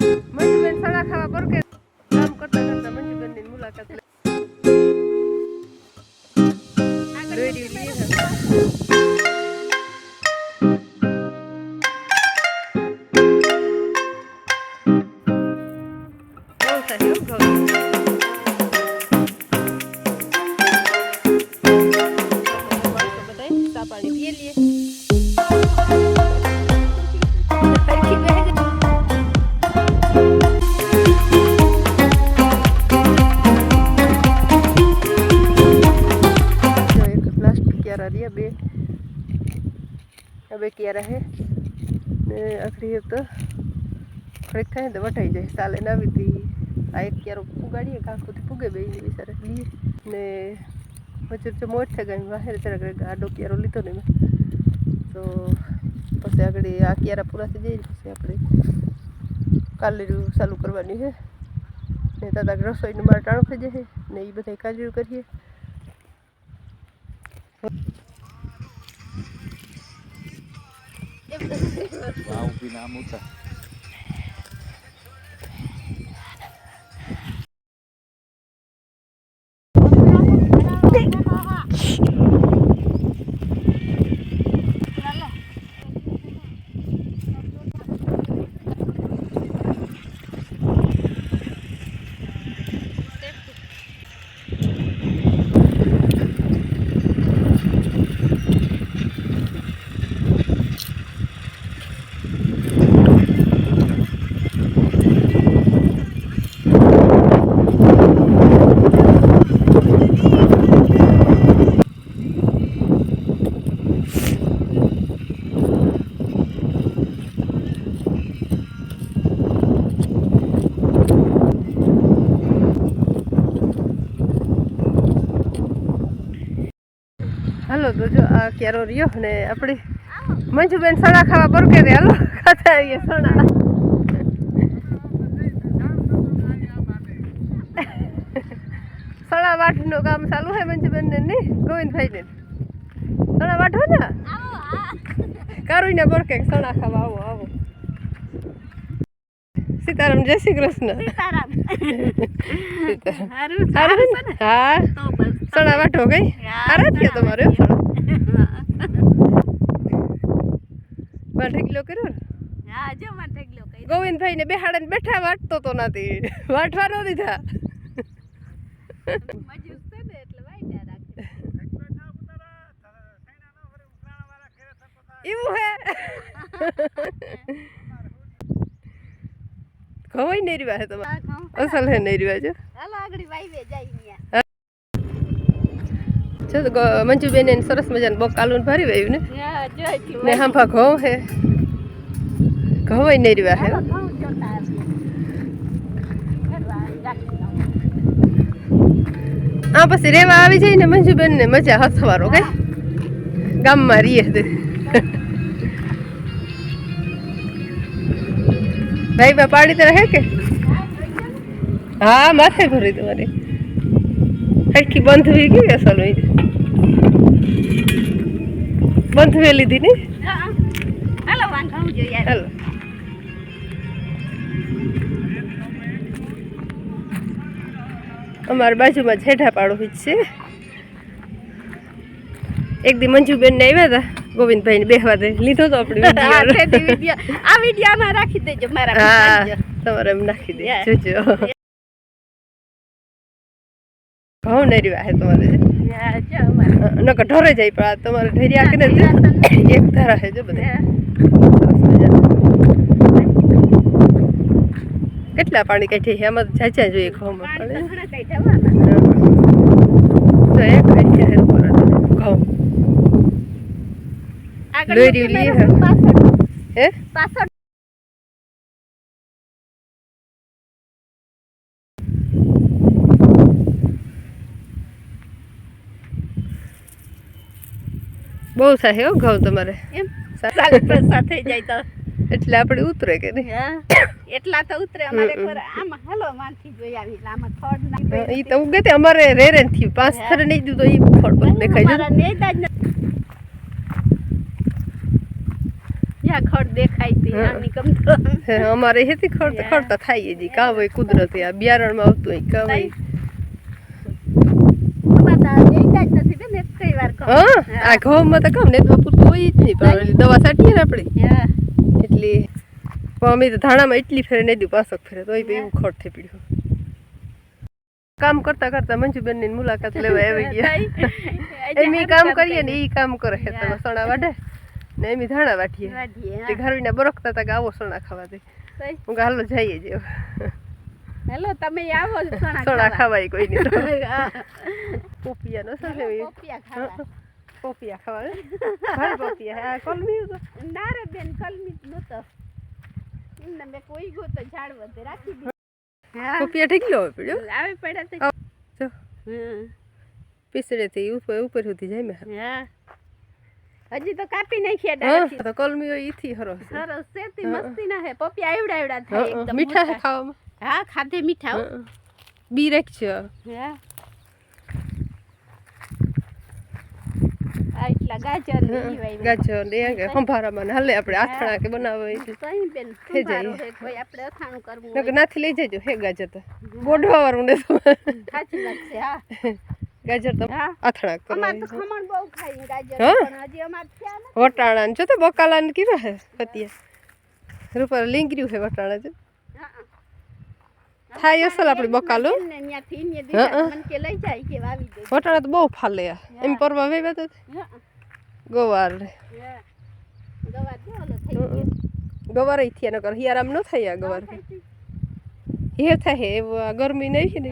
મંજુબેન સડા ખાવા પર કે કામ કરતા કરતા મંજુબેનની મુલાકાત આ બે ક્યારા હે. ને આખરી તો થોડીક થાય તો વટાઈ જાય. ચાલે ના આવી હતી આ એક ક્યારો ઉગાડીએ કાંકુથી પૂગે બે બિચારા. લઈએ ને પછી વચ્ચે મોટ થઈ ગઈ વાહેર જરાક આડો ક્યારો લીધો ને તો પછી આગળ આ ક્યારા પૂરા થઈ જાય પછી આપણે કાલેરું ચાલુ કરવાની છે ને દાદા રસોઈનું મારે ટાણું થઈ જશે ને એ બધા કાજુ કરીએ. વાવ પીને આમ ઉતા હાલો તો જો રહ્યો ને આપણે મંજુબેન સણા ખાવા પર કે હાલો ખાતા આવીએ સણા સણા વાટનું કામ ચાલુ હે મંજુબેન ને નહીં ગોવિંદભાઈ ને સણા વાટો ને? કારુઈને ને બોર સણા ખાવા આવો આવો. સીતારામ જય શ્રી કૃષ્ણ. સીતારામ. સીતારામ. સારું સારું? હા. સણા વાટો ગઈ? સારા થયા તમારે બાર કિલો કર્યો ને? હા, જો મારે ઢગલો કર્યો. ગોવિંદભાઈ ને બેહાડે બેઠા વાટતો તો નથી. વાટવા ન દીધા. એવું હે? ખવાય નહીં રહ્યા તમારે. અસલ હે નહીં રહ્યા છે હાલો આગળ વાયવે જાય. જો તો મંજુબેન એને સરસ મજાનું બોક આલુને ભરી વાયું ને. હા, ને હાંભા ઘઉં હે. ઘઉં નહીં રહ્યા હે. આ પછી રેવા આવી જાય ને મંજુબેન ને મજા હસવારો કઈ. ગામમાં રહીએ તે ભાઈ બા પાડી તો રહે કે? હા માથે ભરી તમારી હરખી બંધ થઈ ગઈ અસલ હોય? બંધ વે લીધી ને? હાલો. હાલો. અમારી બાજુમાં છેઠા પાડો છે. એક દી મંજુબેન ને આવ્યા હતા ગોવિંદભાઈ ને બેહવા દે. લીધો તો આપણે આ. વીડિયો. માં રાખી દેજો મારા હા તમારે એમ નાખી દે. ઘઉં નહીં રહ્યા હે તમારે નકર ઢોરે જાય પણ આ તમારે ઢેરિયા કે એક ધારા હે જો બધા. કેટલા પાણી કાઢી છે આમાં તો જોઈએ પાણી તો એક કાઢી હે ઘઉં. દોરી હે. પાછળ બહુ થાય હો ઘઉં તમારે. એમ? સા- થઈ જાય તો. એટલે આપણે ઉતરે કે નહીં? એટલા તો ઉતરે. અમારે. ખોરા. હાલો માનથી જોઈ આવી આમાં ખડ ના ઈ તો ઉગે તે અમારે રે રે થયું. પાંચ થર નહીં દીધું તો ઈ ફળ બધું દેખાય છે નેતા જ. જ્યાં ખડ દેખાય તી આની કમ તો અમારે હેતી ખડ ખડ ખડતા થાય જી કા હોય કુદરતી આ બિયારણમાં આવતું હોય કાં હોય અમાર તો આ દેખાય જ નથી બેન એક કઈ વાર કહું. હા આ ઘઉંમાં તો કામ ને તો પૂરતું હોય જ નહીં પણ દવા છાંટીએ ને આપણે. એટલે પણ અમે તો ધાણામાં એટલી ફેરે નહીં દઉં પાસક ફેરે તોય બી એવું ખોટ થઈ પડ્યું. કામ કરતા કરતા મંજુબેનની મુલાકાત લેવા આવી ગયા. એમ કામ કરીએ ને એ કામ કરે તમે સણા વાઢે ને એમ ધાણા વાટીએ તે. ઘરવીને બરકતા હતા કે આવો સણા ખાવા દે. હું હાલો જઈએ જે હેલો તમે આવો સણા ખાવાય કોઈ નહીં તો. પોપિયા નો સાથે પોપિયા ખાવા. પોપિયા ખાવા? ભાઈ પોપિયા હા કલમી તો ના રે બેન કલમી નતો એમને મેં કોઈ ગયો તો ઝાડ વધે રાખી દીધું પોપિયા ઠીકલો હોય પડ્યો આવે પડ્યા તે જો. પીસડેથી ઉપર ઉપર સુધી જાય મેં હા હજી તો કાપી નાખ્યા હા ડાળખી. તો કલમીઓ ઈથી હરો છે સરસ છે મસ્તી ના હે પપિયા એવડા એવડા થાય. એકદમ મીઠા ખાવામાં હા ખાધે મીઠા. બી રાખજો છે હા આ એટલા ગાજર ને. ગાજર ને સંભારામાં હાલે આપણે આથણા કે બનાવે કઈ બેન થઈ જાય. હે, આપણે અથાણું કરવું નકર નાથી લઈ જજો હે ગાજર તો. બોઢવા વાળું ને સાચી વાત છે હા. ગાજર તો હા. આથણા તો ખમણ બહુ ખાઈ ગાજર? પણ હજી અમાર થયા નથી. વટાણા ને જો તો બકાલા ને કેવા હે પતિયા લીંગર્યું હે વટાણા જો. થાય અસલ આપણે બકાલો. વટાણા તો બહુ ફાલે. એમ પરવા વેવા તો ગોવાર. હા. ગવાર થયા નકર. હિયારામ ન થાય આ ગવાર. હે થાય હે એવું ગરમી નહીં છે ને.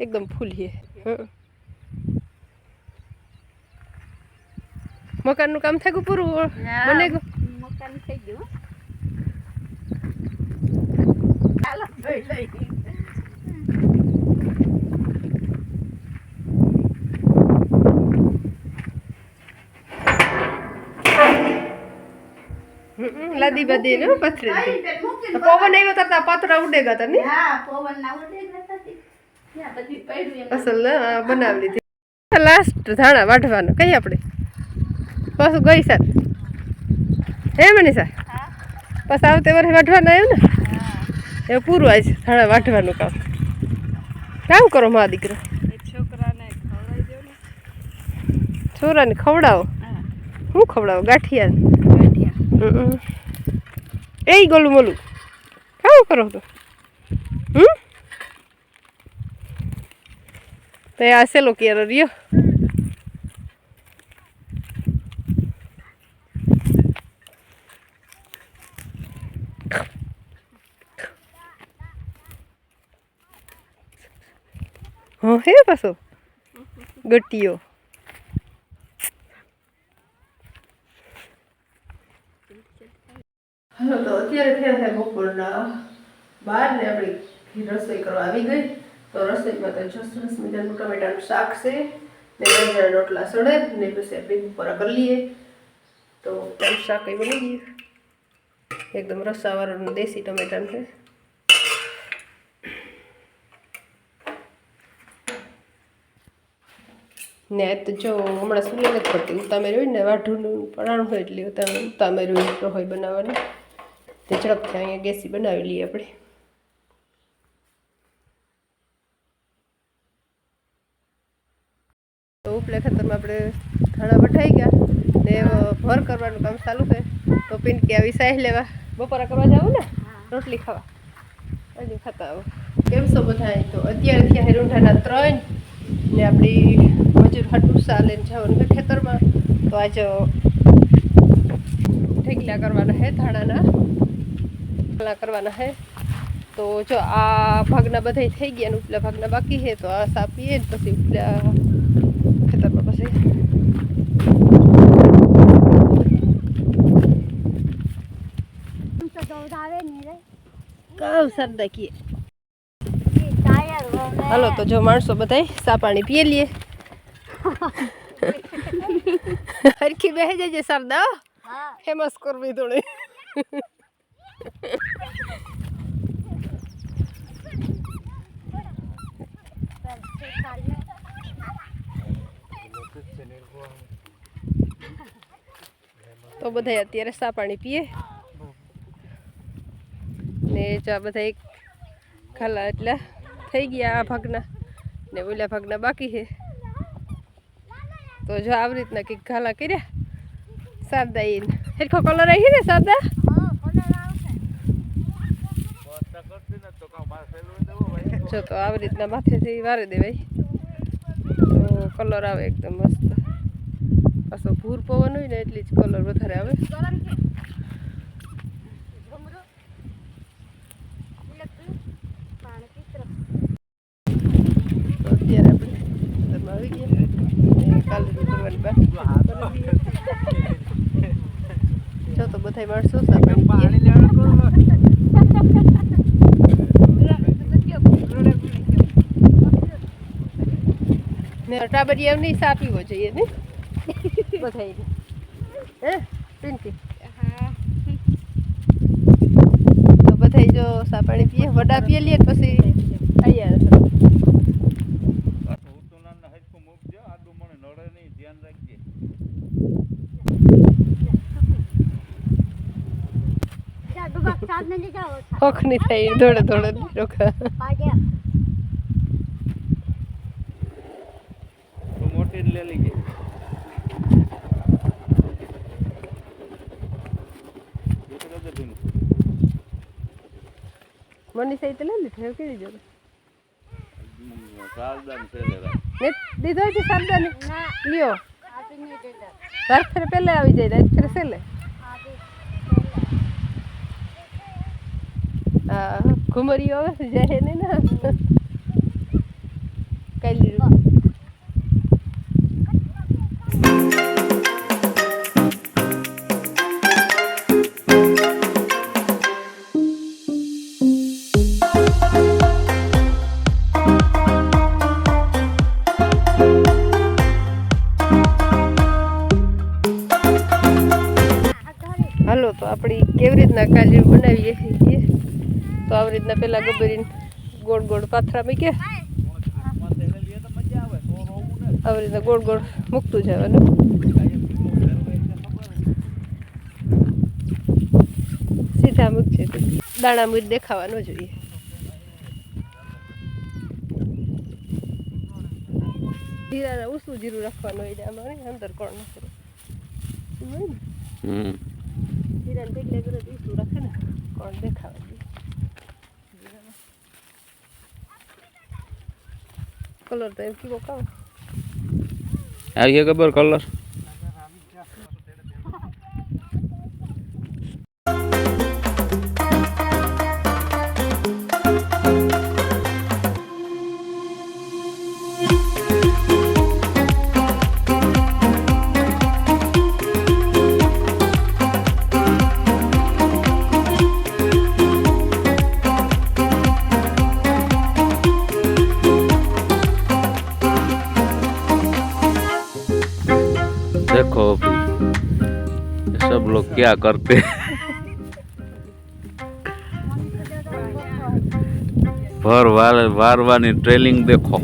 એકદમ ફૂલ હે. હં. મકાનનું કામ થાય પૂરું. બને મકાન થઈ ગયું હો. ચાલો જોઈ લઈએ. હમ, લાદી બાદી ને પથરી તો પવન આવ્યો તો તા પાતરા ઉડેગા તા ને હા પવન ના ઉડે બધી પડ્યું એમ. અસલ બનાવી લીધી લાસ્ટ ધાણા વાઢવાનું. કઈ આપણે? પાછું ગઈ સર હે મનીષા? હા. પાછા આવતે વર્ષે વાઢવાના આવ્યું ને? એ પૂરું આજ ધાણા વાઢવાનું કામ. કામ કરો મા દીકરો. છોરાને ખવડાવો? શું હું ખવડાવો? ગાંઠિયા. ગાંઠિયા હમ. એ ગોલું મોલું કામ કરો તો હમ તો આ સેલો ક્યારે રહ્યો હા હે પાછો ગટીયો હાલો તો અત્યારે થયા છે બપોરના બાર ને આપણી રસોઈ કરવા આવી ગઈ. તો રસોઈમાં તો જો સરસ મજાનું ટમેટાનું શાક છે, ને ગંજાના રોટલા સડે, ને પછી આપણે બપોરા કરી લઈએ. તો શાક એ બની ગયું એકદમ રસાવાળું દેશી ટમેટાનું છે. ને તો જો હમણાં સૂર્ય નથી પડતી ઉતામેર હોય ને વાઢુનું પરાણું હોય એટલે ઉતામે ઉતામેર હોય હોય બનાવવાની. તે ઝડપથી અહીંયા ગેસી બનાવી લઈએ આપણે. તો ઉપલે ખેતરમાં આપણે ધાણા વઢાઈ ગયા. ને ભર કરવાનું કામ ચાલુ છે. તો પિંડકી આવી સાહેબ લેવા. બપોરા કરવા જાવ ને? રોટલી ખાવા. અને ખાતા આવો. કેમ છો બધા? તો અત્યારે થયા હેરુંઢાના ત્રણ. ને આપણી મજૂર હાટું લઈને જવાનું ખેતરમાં. તો આજે ઢેકલા કરવાના હે ધાણાના. કરવાના હે. તો જો આ ભાગના બધા થઈ ગયા ઉપલા ભાગના બાકી છે તો આ સાપીએ પછી ઉપલા ખેતરમાં પછી. કામ સરદા કીએ હાલો તો જો માણસો બધા સા પાણી પીએ લઈએ હરખી બેહી જજે સરદા ફેમસ કરવી થોડી તો બધા અત્યારે સા પાણી પીએ? ને જો આ બધા એક ખાલા એટલા થઈ ગયા આ ભાગના. ને ઓલા ભાગના બાકી છે. તો જો આવી રીતના કંઈક ઘાલા કર્યા. સાદા એ હેરખો કલર આવી ને સાદા બસ કરતી ને તો કાં મારે પેલું દેવું ભાઈ જો તો આવી રીતના માથેથી વારે દેવાય તો કલર આવે એકદમ મસ્ત. પાછો ભૂર પવન હોય ને એટલી જ કલર વધારે આવે. અત્યારે કાલે દઈએ. જો તો બધા માણસો સા પાણી પાણી પીએ લેવાનું ને એમ નહીં સા પીવો જોઈએ ને? બધાય હે પિંકી? હા. તો જો સા પાણી પીએ વડા પીએ લઈએ પછી અહીંયા હોખ નહીં થાય થોડે થોડે રોકા પાડ્યા તું મોટી જ લઈ લીધી દીકરો તો ધીનું. મની સહી તો લઈ લીધો કેવી જો હમ, સાવધાન છે જરા. ને દીધો છે સાવધાની? લ્યો. આપી નહીં દેતા તાર ફેર પહેલા આવી જાય રાત ફેર છેલ્લે હા ઘુમરીઓ આવે જાય ને. કઈ લીધું? આપણી કેવી રીતના કાલી બનાવીએ છીએ તો આવી રીતના પેલા ગબરીને ગોળ ગોળ પાથરા મૂક્યા. આવે રીતના ગોળ ગોળ મૂકતું જવાનું. સીધા મૂકશે દાણા મૂજ દેખાવા ન જોઈએ. જીરા ઉસું જીરું રાખવાનું હોય આમાં અંદર કોણ નથી હમ. જીરાને ઢેકલે કરે ઉસું રાખે ને કોણ દેખાવે કલર તો એમ કેવો કામ આવી ગયો ખબર કલર देखो अभी ये सब लोग क्या करते हैं ભર વાર વારવાની ટ્રેલિંગ દેખો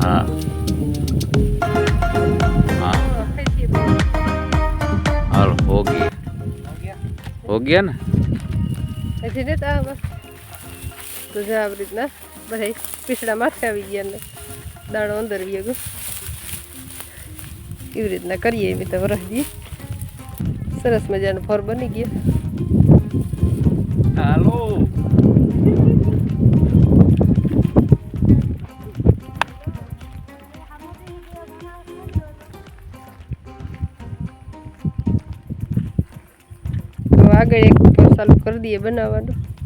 હા હા હાલ હો ગઈ હો ગયા ને હજી ને તો આમાં તો જો આવી રીતના બધા પીસડા માથે આવી ગયા ને દાણો અંદર આવી એવી રીતના કરીએ એવી તો વરસ. સરસ મજાનો ફોર બની ગયો. હાલો. આગળ એક ચાલુ કરી દઈએ બનાવવાનું.